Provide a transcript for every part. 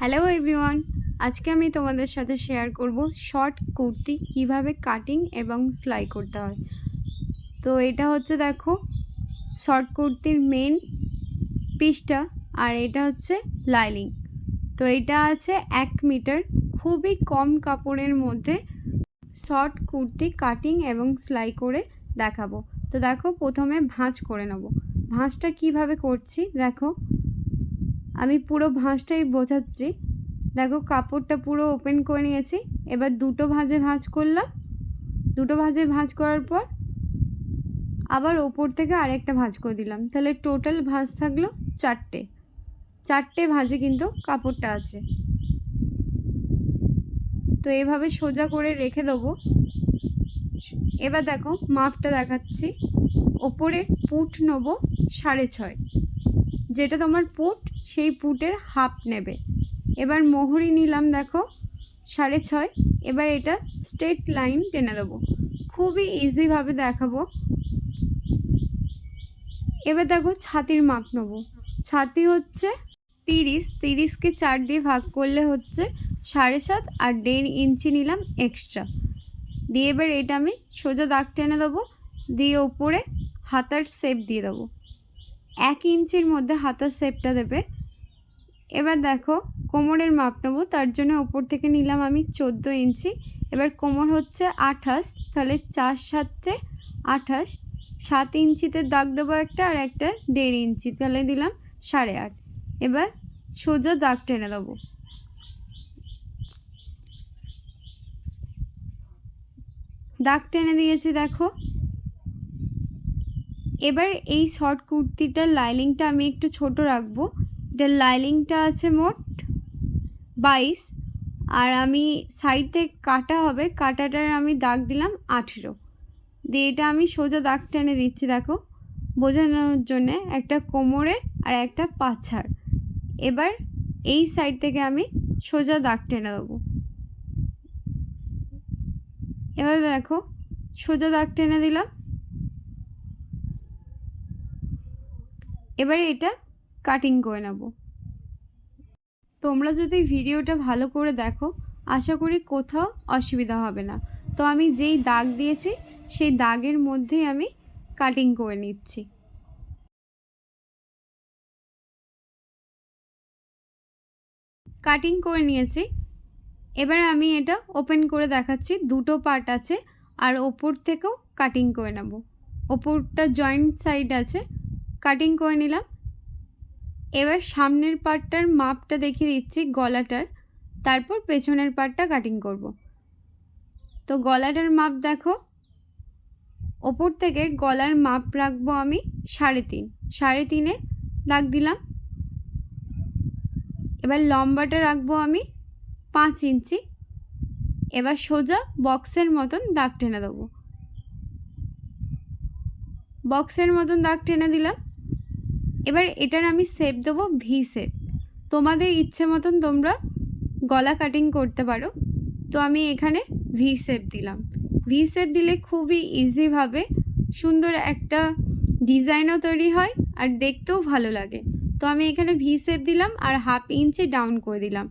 Hello everyone আজকে আমি তোমাদের সাথে শেয়ার করব শর্ট কুর্তি কীভাবে কাটিং এবং সেলাই করতে হয়। তো এটা হচ্ছে দেখো শর্ট কুর্তির মেন পিসটা আর এটা হচ্ছে লাইলিং তো এটা আছে এক মিটার খুবই কম কাপড়ের মধ্যে শর্ট কুর্তি কাটিং এবং সেলাই করে দেখাবো। তো দেখো, প্রথমে ভাঁজ করে নেব। ভাঁজটা কীভাবে করছি? দেখো আমি পুরো ভাঁজটাই বোঝাচ্ছি। দেখো, কাপড়টা পুরো ওপেন করে নিয়েছি। এবার দুটো ভাঁজে ভাঁজ করলাম। দুটো ভাঁজে ভাঁজ করার পর আবার ওপর থেকে আরেকটা ভাঁজ করে দিলাম। তাহলে টোটাল ভাঁজ থাকল চারটে। চারটে ভাঁজে কিন্তু কাপড়টা আছে। তো এভাবে সোজা করে রেখে দেবো। এবার দেখো, মাপটা দেখাচ্ছি। ওপরের পুট নেব সাড়ে ছয়। যেটা তোমার পুট সেই পুটের হাফ নেবে। এবার মোহরি নিলাম দেখো সাড়ে ছয়। এবার এটা স্ট্রেট লাইন টেনে দেবো। খুবই ইজিভাবে দেখাবো। এবার দেখো ছাতির মাপ নেব। ছাতি হচ্ছে তিরিশ। তিরিশকে চার দিয়ে ভাগ করলে হচ্ছে সাড়ে সাত আর দেড় ইঞ্চি নিলাম এক্সট্রা দিয়ে এবার এটা আমি সোজা দাগ টেনে দেবো। দিয়ে ওপরে হাতার শেপ দিয়ে দেবো। এক ইঞ্চির মধ্যে হাতার শেপটা দেবে। এবার দেখো, কোমরের মাপ নেব, তার জন্য ওপর থেকে নিলাম আমি চোদ্দ ইঞ্চি। এবার কোমর হচ্ছে আঠাশ, তাহলে চার সাতে আঠাশ, সাত ইঞ্চিতে দাগ দেবো একটা আর একটা দেড় ইঞ্চি, তাহলে দিলাম সাড়ে আট। এবার সোজা দাগ টেনে দেবো। দাগ টেনে দিয়েছি, দেখো। এবার এই শর্ট কুর্তিটার লাইলিংটা আমি একটু ছোট রাখব। এটার লাইলিংটা আছে মোট বাইশ। আর আমি সাইড থেকে কাটা হবে, কাটাটার আমি দাগ দিলাম আঠেরো। দিয়ে এটা আমি সোজা দাগ টেনে দিচ্ছি, দেখো। বোঝানোর জন্যে একটা কোমরের আর একটা পাছার। এবার এই সাইড থেকে আমি সোজা দাগ টেনে দেবো। এবার দেখো, সোজা দাগ টেনে দিলাম। এবারে এটা কাটিং করে নেব। তোমরা যদি ভিডিওটা ভালো করে দেখো, আশা করি কোথাও অসুবিধা হবে না। তো আমি যেই দাগ দিয়েছি, সেই দাগের মধ্যেই আমি কাটিং করে নিচ্ছি। কাটিং করে নিয়েছি। এবার আমি এটা ওপেন করে দেখাচ্ছি, দুটো পার্ট আছে, আর ওপর থেকেও কাটিং করে নেব। ওপরটা জয়েন্ট সাইড আছে কাটিং করে নিলাম। এবার সামনের পার্টটার মাপটা দেখিয়ে দিচ্ছি গলাটার। তারপর পেছনের পার্টটা কাটিং করব। তো গলাটার মাপ দেখো। ওপর থেকে গলার মাপ রাখব আমি সাড়ে তিন। সাড়ে তিনে দাগ দিলাম। এবার লম্বাটা রাখব আমি পাঁচ ইঞ্চি। এবার সোজা বক্সের মতন দাগ টেনে দেবো। বক্সের মতন দাগ টেনে দিলাম। এবার এটার আমি শেপ দেবো ভি শেপ তোমাদের ইচ্ছে মতন তোমরা গলা কাটিং করতে পারো। তো আমি এখানে ভি শেপ দিলাম। ভি শেপ দিলে খুবই ইজিভাবে সুন্দর একটা ডিজাইনও তৈরি হয় আর দেখতেও ভালো লাগে। তো আমি এখানে ভি শেপ দিলাম আর হাফ ইঞ্চি ডাউন করে দিলাম।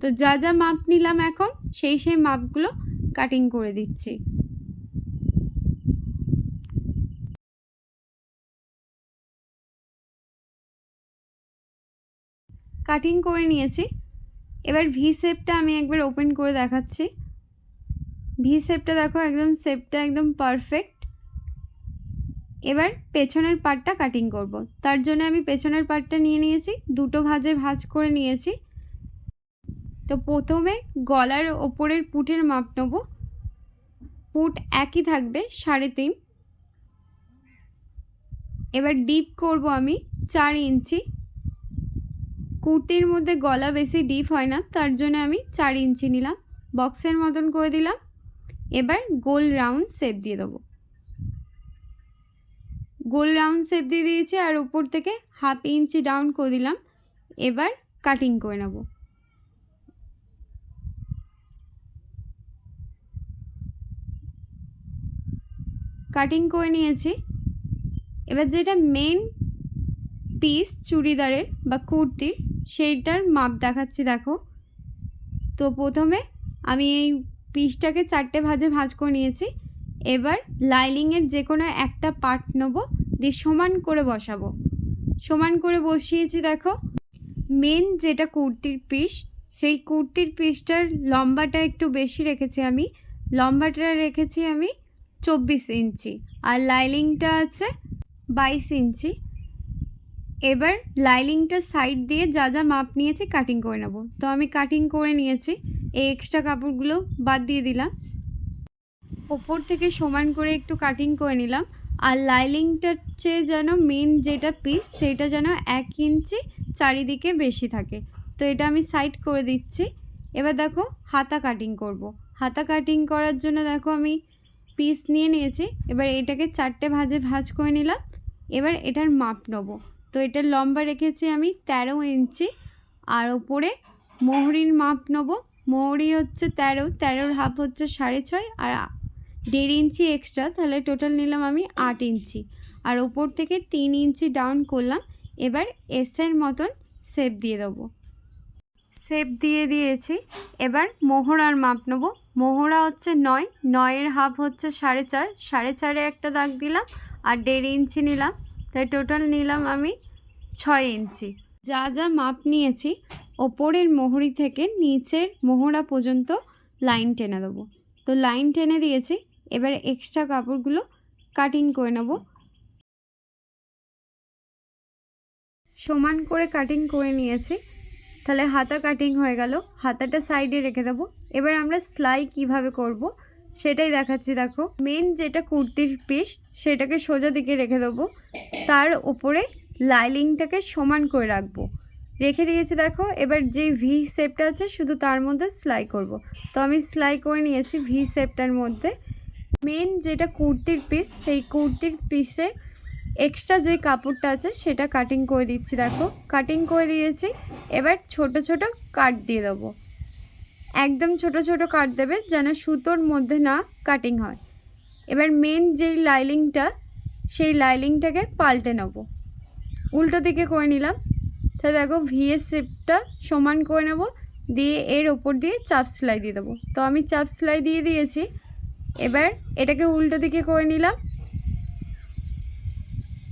তো যা যা মাপ নিলাম এখন, সেই সেই মাপগুলো কাটিং করে দিচ্ছি। কাটিং করে নিয়েছি। এবার ভি শেপটা আমি একবার ওপেন করে দেখাচ্ছি। ভি শেপটা দেখো একদম শেপটা একদম পারফেক্ট এবার পেছনের পার্টটা কাটিং করব। তার জন্য আমি পেছনের পার্টটা নিয়ে নিয়েছি, দুটো ভাজে ভাজ করে নিয়েছি। তো প্রথমে গলার ওপরের পুটের মাপ নেব। পুট একই থাকবে, সাড়ে তিন। এবার ডিপ করব আমি চার ইঞ্চি। কুর্তির মধ্যে গলা বেশি ডিপ হয় না, তার জন্য আমি চার ইঞ্চি নিলাম। বক্সের মতন করে দিলাম। এবার গোল রাউন্ড শেপ দিয়ে দেবো। গোল রাউন্ড শেপ দিয়ে দিয়েছি আর উপর থেকে হাফ ইঞ্চি ডাউন করে দিলাম। এবার কাটিং করে নেব। কাটিং করে নিয়েছি। এবার যেটা মেন পিস চুড়িদারের বা কুর্তির সেইটার মাপ দেখাচ্ছি, দেখো। তো প্রথমে আমি এই পিসটাকে চারটে ভাজে ভাজ করে নিয়েছি। এবার লাইলিংয়ের যে কোনো একটা পার্ট নেব, দিয়ে সমান করে বসাবো। সমান করে বসিয়েছি, দেখো। মেন যেটা কুর্তির পিস, সেই কুর্তির পিসটার লম্বাটা একটু বেশি রেখেছি আমি। লম্বাটা রেখেছি আমি চব্বিশ ইঞ্চি, আর লাইলিংটা আছে বাইশ ইঞ্চি। এবার লাইলিংটা সাইড দিয়ে যা যা মাপ নিয়েছি কাটিং করে নেব। তো আমি কাটিং করে নিয়েছি, এই এক্সট্রা কাপড়গুলো বাদ দিয়ে দিলাম। ওপর থেকে সমান করে একটু কাটিং করে নিলাম। আর লাইলিংটার চেয়ে যেন মেন যেটা পিস সেটা যেন এক ইঞ্চি চারিদিকে বেশি থাকে। তো এটা আমি সাইড করে দিচ্ছি। এবার দেখো, হাতা কাটিং করব। হাতা কাটিং করার জন্য দেখো আমি পিস নিয়ে নিয়েছি। এবার এটাকে চারটে ভাজে ভাজ করে নিলাম। এবার এটার মাপ নেব। তো এটার লম্বা রেখেছি আমি তেরো ইঞ্চি, আর ওপরে মোহরির মাপ নেব। মোহরি হচ্ছে তেরো, তেরোর হাফ হচ্ছে সাড়ে ছয়, আর দেড় ইঞ্চি এক্সট্রা, তাহলে টোটাল নিলাম আমি আট ইঞ্চি। আর ওপর থেকে তিন ইঞ্চি ডাউন করলাম, এবার এসের মতন সেপ দিয়ে দেবো। সেপ দিয়ে দিয়েছি, এবার মোহরার মাপ নেব। মোহরা হচ্ছে নয়, নয়ের হাফ হচ্ছে সাড়ে চার, সাড়ে চারে একটা দাগ দিলাম, আর দেড় ইঞ্চি নিলাম। তাই টোটাল নিলাম আমি ছয় ইঞ্চি। যা যা মাপ নিয়েছি, ওপরের মোহরি থেকে নিচের মোহরা পর্যন্ত লাইন টেনে দেবো। তো লাইন টেনে দিয়েছি, এবার এক্সট্রা কাপড়গুলো কাটিং করে নেব। সমান করে কাটিং করে নিয়েছি, তাহলে হাতা কাটিং হয়ে গেল। হাতাটা সাইডে রেখে দেবো। এবার আমরা সেলাই কীভাবে করব সেটাই দেখাচ্ছি, দেখো। মেন যেটা কুর্তির পিস সেটাকে সোজা দিকে রেখে দেবো। তার উপরে লাইলিংটাকে সমান করে রাখব। রেখে দিয়েছি দেখো, এবার যে ভি শেপটা আছে শুধু তার মধ্যে সেলাই করব। তো আমি সেলাই করে নিয়েছি ভি শেপটার মধ্যে। মেন যেটা কুর্তির পিস সেই কুর্তির পিসে এক্সট্রা যে কাপড়টা আছে সেটা কাটিং করে দিচ্ছি দেখো। কাটিং করে দিয়েছি, এবার ছোট ছোট কাট দিয়ে দেবো। একদম ছোট ছোট কাট দেবে যেন সুতোর মধ্যে না কাটিং হয়। এবার মেন যেই লাইলিংটা সেই লাইলিংটাকে পাল্টে নেব। উল্টো দিকে করে নিলাম। তাহলে দেখো ভিএস শেপটা সমান করে নেব, দিয়ে এর ওপর দিয়ে চাপ সেলাই দিয়ে দেবো। তো আমি চাপ সেলাই দিয়ে দিয়েছি। এবার এটাকে উল্টো দিকে করে নিলাম।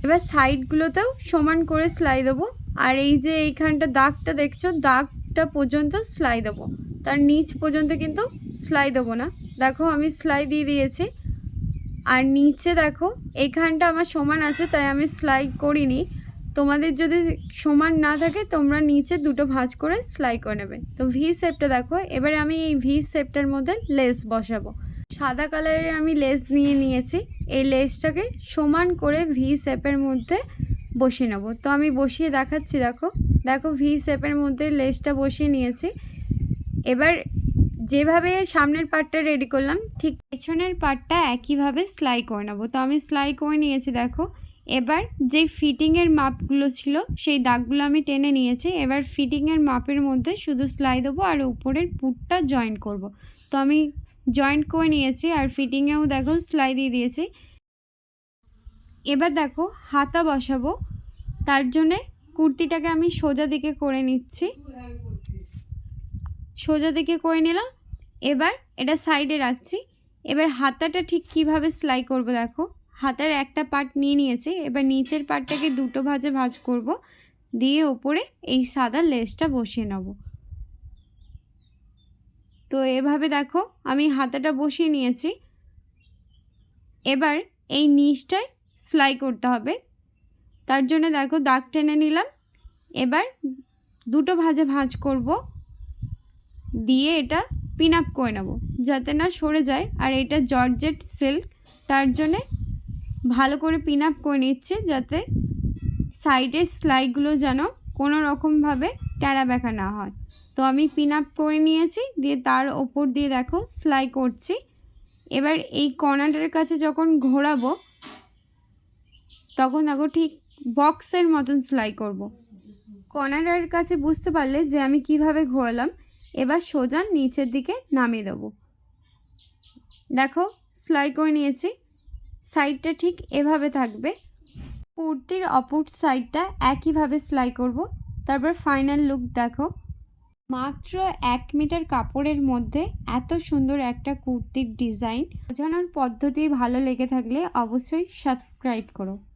এবার সাইডগুলোতেও সমান করে সেলাই দেবো। আর এই যে এইখানটা দাগটা দেখছ, দাগটা পর্যন্ত সেলাই দেবো। তার নিচ পর্যন্ত কিন্তু সেলাই দেবো না। দেখো আমি সেলাই দিয়ে দিয়েছি। আর নিচে দেখো এইখানটা আমার সমান আছে, তাই আমি সেলাই করিনি। তোমাদের যদি সমান না থাকে, তোমরা নিচে দুটো ভাঁজ করে সেলাই করে নেবে। তো ভি শেপটা দেখো, এবারে আমি এই ভি শেপটার মধ্যে লেস বসাবো। সাদা কালারের আমি লেস নিয়ে নিয়েছি, এই লেসটাকে সমান করে ভি শেপের মধ্যে বসিয়ে নেব। তো আমি বসিয়ে দেখাচ্ছি, দেখো। দেখো ভি শেপের মধ্যে লেসটা বসিয়ে নিয়েছি। এবার যেভাবে সামনের পার্টটা রেডি করলাম, ঠিক পেছনের পার্টটা একইভাবে সেলাই করে নেব। তো আমি সেলাই করে নিয়েছি, দেখো। এবার যে ফিটিংয়ের মাপগুলো ছিল, সেই দাগগুলো আমি টেনে নিয়েছি। এবার ফিটিংয়ের মাপের মধ্যে শুধু সেলাই দেবো আর উপরের পুটটা জয়েন্ট করব। তো আমি জয়েন্ট করে নিয়েছি আর ফিটিংয়েও দেখো সেলাই দিয়ে দিয়েছি। এবার দেখো, হাতা বসাবো। তার জন্যে কুর্তিটাকে আমি সোজা দিকে করে নিচ্ছি। সোজা দিকে করে নিলাম। এবার এটা সাইডে রাখছি। এবার হাতাটা ঠিক কীভাবে সেলাই করব দেখো। হাতার একটা পার্ট নিয়ে নিয়েছি। এবার নিচের পার্টটাকে দুটো ভাজে ভাজ করব। দিয়ে ওপরে এই সাদা লেসটা বসিয়ে নেব। তো এভাবে দেখো আমি হাতাটা বসিয়ে নিয়েছি। এবার এই নিচটায় সেলাই করতে হবে। তার জন্য দেখো দাগ টেনে নিলাম। এবার দুটো ভাজে ভাঁজ করব। দিয়ে এটা পিন আপ করে নেব, যাতে না সরে যায়। আর এটা জর্জেট সিল্ক তার জন্যে ভালো করে পিন আপ করে নিচ্ছে, যাতে সাইডের সেলাইগুলো যেন কোনো রকমভাবে ট্যাড়া ব্যাখা না হয়। তো আমি পিন আপ করে নিয়েছি, দিয়ে তার ওপর দিয়ে দেখো সেলাই করছি। এবার এই কর্নারের কাছে যখন ঘোরাবো, তখন দেখো ঠিক বক্সের মতন সেলাই করব। কর্নারের কাছে বুঝতে পারলে যে আমি কীভাবে ঘোরালাম। এবার সোজা নিচের দিকে নামিয়ে দেবো। দেখো, সেলাই করে নিয়েছি। সাইডটা ঠিক এভাবে থাকবে। কুর্তির অপর সাইডটা একইভাবে সেলাই করব। তারপর ফাইনাল লুক দেখো। মাত্র এক মিটার কাপড়ের মধ্যে এত সুন্দর একটা কুর্তির ডিজাইন। বোঝানোর পদ্ধতি ভালো লেগে থাকলে অবশ্যই সাবস্ক্রাইব করো।